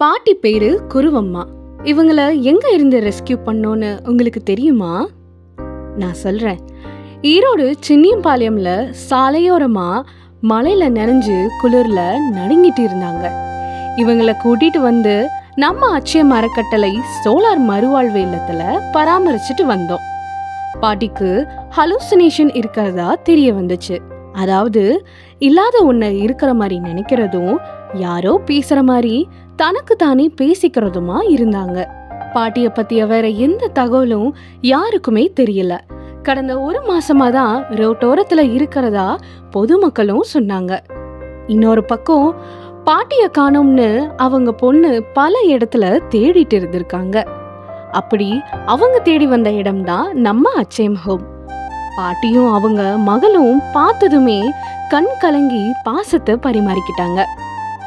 பாட்டி பேரு குருவம்மா. இவங்கள எங்க இருந்து ரெஸ்கியூ பண்ணோன்னு உங்களுக்கு தெரியுமா? நான் சொல்றேன். ஈரோடு சின்னியம்பாளையம்ல சாலையோரமா மழையில நனைஞ்சு குளிர்ல நடுங்கிட்டு இருந்தாங்க. இவங்களை கூட்டிட்டு வந்து நம்ம அச்சய மரக்கட்டளை சோலார் மறுவாழ்வு இல்லத்துல பராமரிச்சுட்டு வந்தோம். பாட்டிக்கு ஹலூசினேஷன் இருக்கிறதா தெரிய வந்துச்சு. அதாவது இல்லாத ஒன்று இருக்கிற மாதிரி நினைக்கிறதும் யாரோ பேசுகிற மாதிரி தனக்கு தானே பேசிக்கிறதுமா இருந்தாங்க. பாட்டியை பற்றிய வேற எந்த தகவலும் யாருக்குமே தெரியல. கடந்த ஒரு மாசமாக தான் ரோட்டோரத்தில் இருக்கிறதா பொதுமக்களும் சொன்னாங்க. இன்னொரு பக்கம் பாட்டியை காணோம்னு அவங்க பொண்ணு பல இடத்துல தேடிட்டு இருந்திருக்காங்க. அப்படி அவங்க தேடி வந்த இடம்தான் நம்ம அச்சயம் ஹோம். பாட்டியும் அவங்க மகளும் பார்த்ததுமே கண் கலங்கி பாசத்தை பரிமாறிக்கிட்டாங்க.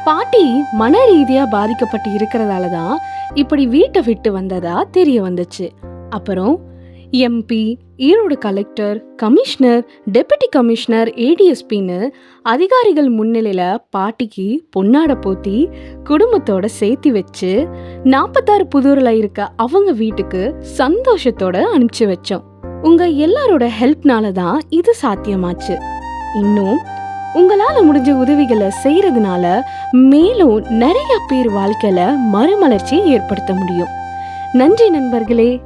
பாட்டி மன ரீதியாக பாதிக்கப்பட்டு இருக்கிறதால தான் இப்படி வீட்டை விட்டு வந்ததா தெரிய வந்துச்சு. அப்புறம் MP Erode collector commissioner deputy commissioner ஏடிஎஸ்பின்னு அதிகாரிகள் முன்னிலையில் பாட்டிக்கு பொன்னாடை போத்தி குடும்பத்தோட சேர்த்து வச்சு நாற்பத்தாறு புதூரில் இருக்க அவங்க வீட்டுக்கு சந்தோஷத்தோட அனுப்பிச்சு வச்சோம். உங்க எல்லாரோட ஹெல்ப்னால தான் இது சாத்தியமாச்சு. இன்னும் உங்களால முடிஞ்ச உதவிகளை செய்யறதுனால மேலும் நிறைய பேர் வாழ்க்கையில மறுமலர்ச்சியை ஏற்படுத்த முடியும். நன்றி நண்பர்களே.